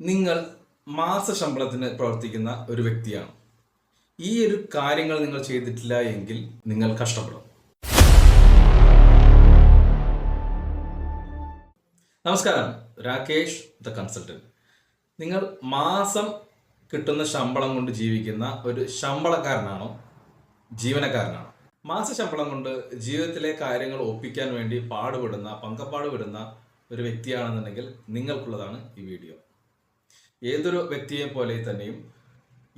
നിങ്ങൾ മാസ ശമ്പളത്തിന് പ്രവർത്തിക്കുന്ന ഒരു വ്യക്തിയാണ്. ഈ ഒരു കാര്യങ്ങൾ നിങ്ങൾ ചെയ്തിട്ടില്ല എങ്കിൽ നിങ്ങൾ കഷ്ടപ്പെടും. നമസ്കാരം. Rakesh the consultant. നിങ്ങൾ മാസം കിട്ടുന്ന ശമ്പളം കൊണ്ട് ജീവിക്കുന്ന ഒരു ശമ്പളക്കാരനാണോ? ജീവനക്കാരനാണോ? മാസ ശമ്പളം കൊണ്ട് ജീവിതത്തിലെ കാര്യങ്ങൾ ഒപ്പിക്കാൻ വേണ്ടി പാടുപെടുന്ന പങ്കപ്പാട് വിടുന്ന ഒരു വ്യക്തിയാണെന്നുണ്ടെങ്കിൽ നിങ്ങൾക്കുള്ളതാണ് ഈ വീഡിയോ. ഏതൊരു വ്യക്തിയെ പോലെ തന്നെയും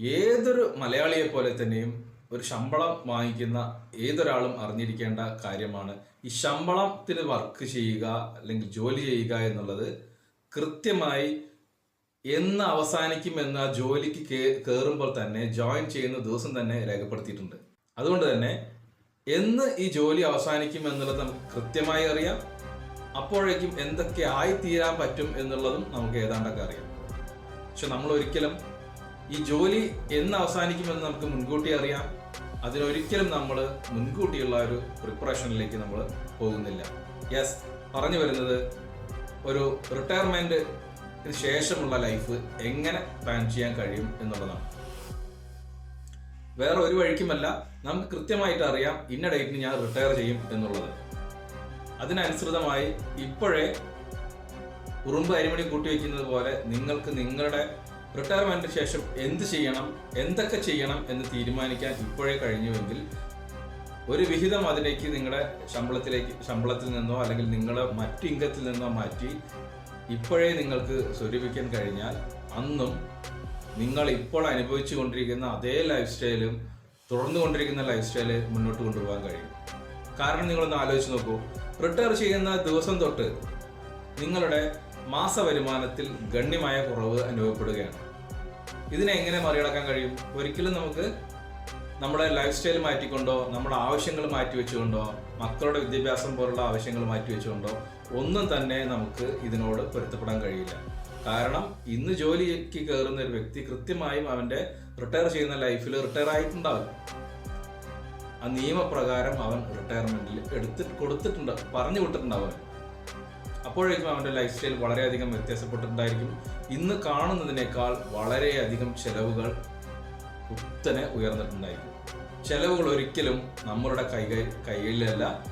ഏതൊരു മലയാളിയെ പോലെ തന്നെയും ഒരു ശമ്പളം വാങ്ങിക്കുന്ന ഏതൊരാളും അറിഞ്ഞിരിക്കേണ്ട കാര്യമാണ്. ഈ ശമ്പളത്തിന് വർക്ക് ചെയ്യുക അല്ലെങ്കിൽ ജോലി ചെയ്യുക എന്നുള്ളത് കൃത്യമായി എന്ന് അവസാനിക്കും എന്ന ജോലിക്ക് കയറുമ്പോൾ തന്നെ ജോയിൻ ചെയ്യുന്ന ദിവസം തന്നെ രേഖപ്പെടുത്തിയിട്ടുണ്ട്. അതുകൊണ്ട് തന്നെ എന്ന് ഈ ജോലി അവസാനിക്കും എന്നുള്ളത് നമുക്ക് കൃത്യമായി അറിയാം. അപ്പോഴേക്കും എന്തൊക്കെ ആയിത്തീരാൻ പറ്റും എന്നുള്ളതും നമുക്ക് ഏതാണ്ടൊക്കെ അറിയാം. പക്ഷെ നമ്മൾ ഒരിക്കലും ഈ ജോലി എന്ന് അവസാനിക്കുമെന്ന് നമുക്ക് മുൻകൂട്ടി അറിയാം. അതിനൊരിക്കലും നമ്മൾ മുൻകൂട്ടിയുള്ള ഒരു പ്രിപ്പറേഷനിലേക്ക് നമ്മൾ പോകുന്നില്ല. യെസ് പറഞ്ഞു വരുന്നത് ഒരു റിട്ടയർമെന്റ് ശേഷമുള്ള ലൈഫ് എങ്ങനെ പ്ലാൻ ചെയ്യാൻ കഴിയും എന്നുള്ളതാണ്. വേറെ ഒരു വഴിക്കുമല്ല നമുക്ക് കൃത്യമായിട്ട് അറിയാം ഇന്ന ഡേറ്റിന് ഞാൻ റിട്ടയർ ചെയ്യും എന്നുള്ളത്. അതിനനുസൃതമായി ഇപ്പോഴേ ഉറുമ്പ് അരിമണി കൂട്ടി വയ്ക്കുന്നത് പോലെ നിങ്ങൾക്ക് നിങ്ങളുടെ റിട്ടയർമെന്റിന് ശേഷം എന്ത് ചെയ്യണം എന്തൊക്കെ ചെയ്യണം എന്ന് തീരുമാനിക്കാൻ ഇപ്പോഴേ കഴിഞ്ഞുവെങ്കിൽ ഒരു വിഹിതം അതിലേക്ക് നിങ്ങളുടെ ശമ്പളത്തിലേക്ക് ശമ്പളത്തിൽ നിന്നോ അല്ലെങ്കിൽ നിങ്ങളെ മറ്റു ഇംഗത്തിൽ നിന്നോ മാറ്റി ഇപ്പോഴേ നിങ്ങൾക്ക് സ്വരൂപിക്കാൻ കഴിഞ്ഞാൽ അന്നും നിങ്ങൾ ഇപ്പോൾ അനുഭവിച്ചു കൊണ്ടിരിക്കുന്ന അതേ ലൈഫ് സ്റ്റൈലും തുടർന്നു കൊണ്ടിരിക്കുന്ന ലൈഫ് സ്റ്റൈൽ മുന്നോട്ട് കൊണ്ടുപോകാൻ കഴിയും. കാരണം നിങ്ങളൊന്ന് ആലോചിച്ച് നോക്കൂ. റിട്ടയർ ചെയ്യുന്ന ദിവസം തൊട്ട് നിങ്ങളുടെ മാസ വരുമാനത്തിൽ ഗണ്യമായ കുറവ് അനുഭവപ്പെടുകയാണ്. ഇതിനെ എങ്ങനെ മറികടക്കാൻ കഴിയും? ഒരിക്കലും നമുക്ക് നമ്മുടെ ലൈഫ് സ്റ്റൈൽ മാറ്റിക്കൊണ്ടോ നമ്മുടെ ആവശ്യങ്ങൾ മാറ്റി വെച്ചുകൊണ്ടോ മക്കളുടെ വിദ്യാഭ്യാസം പോലുള്ള ആവശ്യങ്ങൾ മാറ്റി വെച്ചുകൊണ്ടോ ഒന്നും തന്നെ നമുക്ക് ഇതിനോട് പൊരുത്തപ്പെടാൻ കഴിയില്ല. കാരണം ഇന്ന് ജോലിക്ക് കയറുന്ന ഒരു വ്യക്തി കൃത്യമായും അവന്റെ റിട്ടയർ ചെയ്യുന്ന ലൈഫിൽ റിട്ടയർ ആയിട്ടുണ്ടാവും. ആ നിയമപ്രകാരം അവൻ റിട്ടയർമെന്റിൽ എടുത്ത് കൊടുത്തിട്ടുണ്ട് പറഞ്ഞു വിട്ടിട്ടുണ്ടാവും അപ്പോഴേക്കും അവന്റെ ലൈഫ് സ്റ്റൈൽ വളരെയധികം വ്യത്യാസപ്പെട്ടിട്ടുണ്ടായിരിക്കും. ഇന്ന് കാണുന്നതിനേക്കാൾ വളരെയധികം ചെലവുകൾ കുത്തനെ ഉയർന്നിട്ടുണ്ടായിരിക്കും. ചെലവുകൾ ഒരിക്കലും നമ്മളുടെ കൈ കയ്യിലല്ല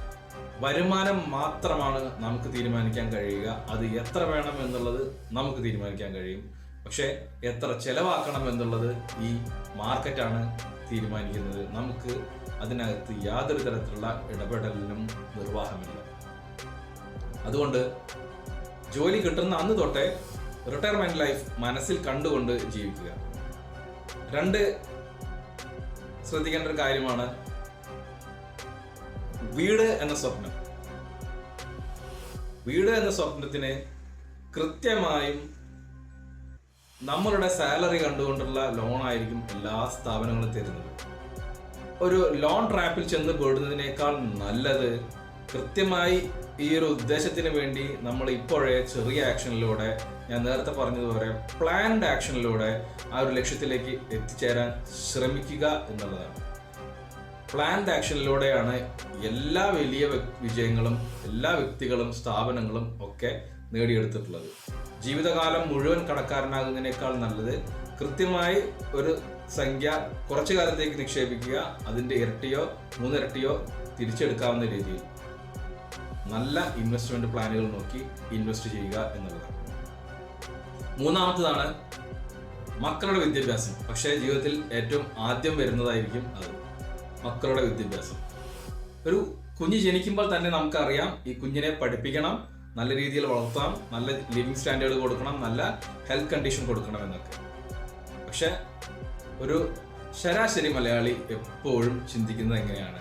വരുമാനം മാത്രമാണ് നമുക്ക് തീരുമാനിക്കാൻ കഴിയുക. അത് എത്ര വേണം എന്നുള്ളത് നമുക്ക് തീരുമാനിക്കാൻ കഴിയും. പക്ഷേ എത്ര ചെലവാക്കണം എന്നുള്ളത് ഈ മാർക്കറ്റാണ് തീരുമാനിക്കുന്നത്. നമുക്ക് അതിനകത്ത് യാതൊരു തരത്തിലുള്ള ഇടപെടലിനും നിർവാഹമില്ല. അതുകൊണ്ട് ജോലി കിട്ടുന്ന അന്ന് തൊട്ടേ റിട്ടയർമെന്റ് ലൈഫ് മനസ്സിൽ കണ്ടുകൊണ്ട് ജീവിക്കുക. രണ്ട് ശ്രദ്ധിക്കേണ്ട ഒരു കാര്യമാണ്. വീട് എന്ന സ്വപ്നം. വീട് എന്ന സ്വപ്നത്തിന് കൃത്യമായും നമ്മളുടെ സാലറി കണ്ടുകൊണ്ടുള്ള ലോൺ ആയിരിക്കും എല്ലാ സ്ഥാപനങ്ങളും തരുന്നത്. ഒരു ലോൺ ട്രാപ്പിൽ ചെന്ന് പെടുന്നതിനേക്കാൾ നല്ലത് കൃത്യമായി ഈ ഒരു ഉദ്ദേശത്തിന് വേണ്ടി നമ്മൾ ഇപ്പോഴേ ചെറിയ ആക്ഷനിലൂടെ ഞാൻ നേരത്തെ പറഞ്ഞതുപോലെ പ്ലാൻഡ് ആക്ഷനിലൂടെ ആ ഒരു ലക്ഷ്യത്തിലേക്ക് എത്തിച്ചേരാൻ ശ്രമിക്കുക എന്നുള്ളതാണ്. പ്ലാൻഡ് ആക്ഷനിലൂടെയാണ് എല്ലാ വലിയ വിജയങ്ങളും എല്ലാ വ്യക്തികളും സ്ഥാപനങ്ങളും ഒക്കെ നേടിയെടുത്തിട്ടുള്ളത്. ജീവിതകാലം മുഴുവൻ കടക്കാരനാകുന്നതിനേക്കാൾ നല്ലത് കൃത്യമായി ഒരു സംഖ്യ കുറച്ചു കാലത്തേക്ക് നിക്ഷേപിക്കുക അതിന്റെ ഇരട്ടിയോ മൂന്നിരട്ടിയോ തിരിച്ചെടുക്കാവുന്ന രീതിയിൽ. നല്ല ഇൻവെസ്റ്റ്മെന്റ് പ്ലാനുകൾ നോക്കി ഇൻവെസ്റ്റ് ചെയ്യുക എന്നുള്ളതാണ്. മൂന്നാമത്തതാണ് മക്കളുടെ വിദ്യാഭ്യാസം. പക്ഷേ ജീവിതത്തിൽ ഏറ്റവും ആദ്യം വരുന്നതായിരിക്കും അത്. മക്കളുടെ വിദ്യാഭ്യാസം. ഒരു കുഞ്ഞ് ജനിക്കുമ്പോൾ തന്നെ നമുക്കറിയാം ഈ കുഞ്ഞിനെ പഠിപ്പിക്കണം നല്ല രീതിയിൽ വളർത്താം നല്ല ലിവിങ് സ്റ്റാൻഡേർഡ് കൊടുക്കണം നല്ല ഹെൽത്ത് കണ്ടീഷൻ കൊടുക്കണം എന്നൊക്കെ. പക്ഷെ ഒരു ശരാശരി മലയാളി എപ്പോഴും ചിന്തിക്കുന്നത് എങ്ങനെയാണ്?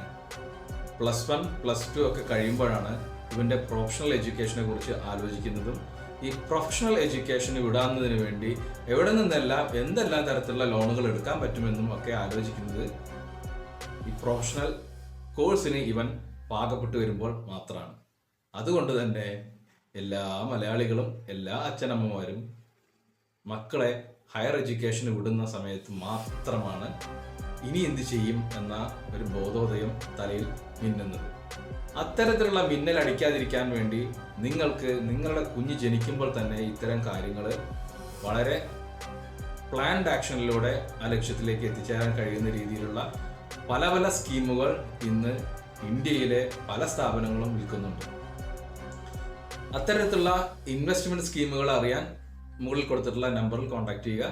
പ്ലസ് വൺ പ്ലസ് ടു ഒക്കെ കഴിയുമ്പോഴാണ് ഇവന്റെ പ്രൊഫഷണൽ എഡ്യൂക്കേഷനെ കുറിച്ച് ആലോചിക്കുന്നതും ഈ പ്രൊഫഷണൽ എഡ്യൂക്കേഷന് വിടാവുന്നതിന് വേണ്ടി എവിടെ നിന്നെല്ലാം എന്തെല്ലാം തരത്തിലുള്ള ലോണുകൾ എടുക്കാൻ പറ്റുമെന്നും ഒക്കെ ആലോചിക്കുന്നത് ഈ പ്രൊഫഷണൽ കോഴ്സിന് ഇവൻ പാകപ്പെട്ടു വരുമ്പോൾ മാത്രമാണ്. അതുകൊണ്ട് തന്നെ എല്ലാ മലയാളികളും എല്ലാ അച്ഛനമ്മമാരും മക്കളെ ഹയർ എഡ്യൂക്കേഷന് വിടുന്ന സമയത്ത് മാത്രമാണ് ഇനി എന്ത് ചെയ്യും എന്ന ഒരു ബോധോദയം തലയിൽ മിന്നുന്നത്. അത്തരത്തിലുള്ള മിന്നൽ അടിക്കാതിരിക്കാൻ വേണ്ടി നിങ്ങൾക്ക് നിങ്ങളുടെ കുഞ്ഞ് ജനിക്കുമ്പോൾ തന്നെ ഇത്തരം കാര്യങ്ങൾ വളരെ പ്ലാൻഡ് ആക്ഷനിലൂടെ ആ ലക്ഷ്യത്തിലേക്ക് എത്തിച്ചേരാൻ കഴിയുന്ന രീതിയിലുള്ള പല പല സ്കീമുകൾ ഇന്ന് ഇന്ത്യയിലെ പല സ്ഥാപനങ്ങളും വിൽക്കുന്നുണ്ട്. അത്തരത്തിലുള്ള ഇൻവെസ്റ്റ്മെന്റ് സ്കീമുകൾ അറിയാൻ മുകളിൽ കൊടുത്തിട്ടുള്ള നമ്പറിൽ കോൺടാക്ട് ചെയ്യുക.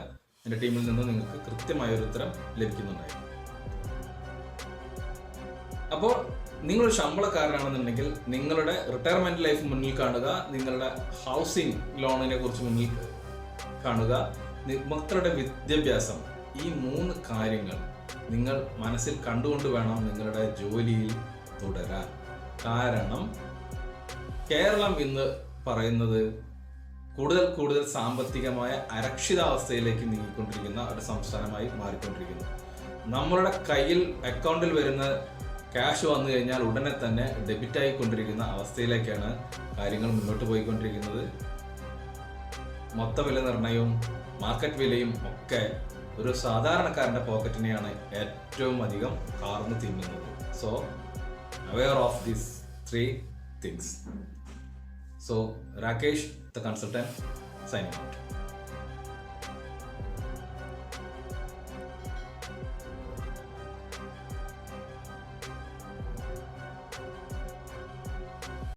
എന്റെ ടീമിൽ നിന്ന് നിങ്ങൾക്ക് കൃത്യമായ ഒരു ഉത്തരം ലഭിക്കുന്നുണ്ടായിരുന്നു. അപ്പോൾ നിങ്ങളൊരു ശമ്പളക്കാരനാണെന്നുണ്ടെങ്കിൽ നിങ്ങളുടെ റിട്ടയർമെന്റ് ലൈഫ് മുന്നിൽ കാണുക നിങ്ങളുടെ ഹൗസിംഗ് ലോണിനെ കുറിച്ച് മുന്നിൽ കാണുക. മക്കളുടെ വിദ്യാഭ്യാസം ഈ മൂന്ന് കാര്യങ്ങൾ നിങ്ങൾ മനസ്സിൽ കണ്ടുകൊണ്ട് വേണം നിങ്ങളുടെ ജോലിയിൽ തുടരാൻ. കാരണം കേരളം ഇന്ന് പറയുന്നത് കൂടുതൽ കൂടുതൽ സാമ്പത്തികമായ അരക്ഷിതാവസ്ഥയിലേക്ക് നീങ്ങിക്കൊണ്ടിരിക്കുന്ന ഒരു സംസ്ഥാനമായി മാറിക്കൊണ്ടിരിക്കുന്നു. നമ്മളുടെ കയ്യിൽ അക്കൗണ്ടിൽ വരുന്ന ക്യാഷ് വന്നു കഴിഞ്ഞാൽ ഉടനെ തന്നെ ഡെബിറ്റ് ആയിക്കൊണ്ടിരിക്കുന്ന അവസ്ഥയിലേക്കാണ് കാര്യങ്ങൾ മുന്നോട്ട് പോയിക്കൊണ്ടിരിക്കുന്നത്. മൊത്ത വില നിർണയവും മാർക്കറ്റ് വിലയും ഒക്കെ ഒരു സാധാരണക്കാരന്റെ പോക്കറ്റിനെയാണ് ഏറ്റവും അധികം കാർന്ന് തിന്നുന്നത്. So aware of these three things so Rakesh the consultant signing out